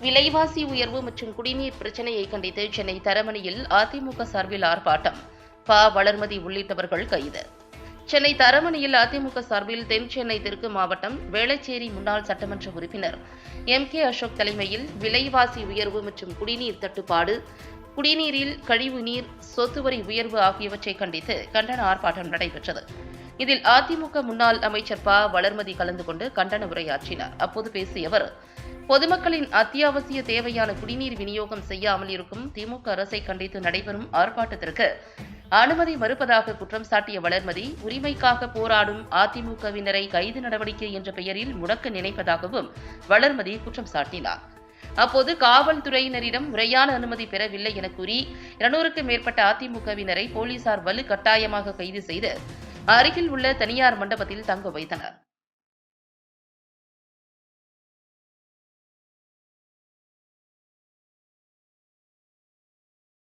விலைவாசி உயர்வு மற்றும் குடிநீர் பிரச்சினையை கண்டித்து சென்னை தரமணியில் அதிமுக சார்பில் ஆர்ப்பாட்டம். ப. வளர்மதி உள்ளிட்டவர்கள் கைது. சென்னை தரமணியில் அதிமுக சார்பில் தென் சென்னை தெற்கு மாவட்டம் வேளச்சேரி முன்னாள் சட்டமன்ற உறுப்பினர் எம். கே. அசோக் தலைமையில் விலைவாசி உயர்வு மற்றும் குடிநீர் தட்டுப்பாடு குடிநீரில் கழிவு நீர் சொத்து வரி உயர்வு ஆகியவற்றை கண்டித்து கண்டன ஆர்ப்பாட்டம் நடைபெற்றது. இதில் அதிமுக முன்னாள் அமைச்சர் ப. வளர்மதி கலந்து கொண்டு கண்டன உரையாற்றினார். அப்போது பேசிய அவர் பொதுமக்களின் அத்தியாவசிய தேவையான குடிநீர் விநியோகம் செய்யாமல் இருக்கும் திமுக அரசை கண்டித்து நடைபெறும் ஆர்ப்பாட்டத்திற்கு அனுமதி மறுப்பதாக குற்றம் சாட்டிய வளர்மதி உரிமைக்காக போராடும் அதிமுகவினரை கைது நடவடிக்கை என்ற பெயரில் முடக்க நினைப்பதாகவும் வளர்மதி குற்றம் சாட்டினார். அப்போது காவல்துறையினரிடம் முறையான அனுமதி பெறவில்லை என கூறி இருநூறுக்கும் மேற்பட்ட அதிமுகவினரை போலீசார் வலு கட்டாயமாக கைது செய்து அருகில் உள்ள தனியார் மண்டபத்தில் தங்க வைத்தனர்.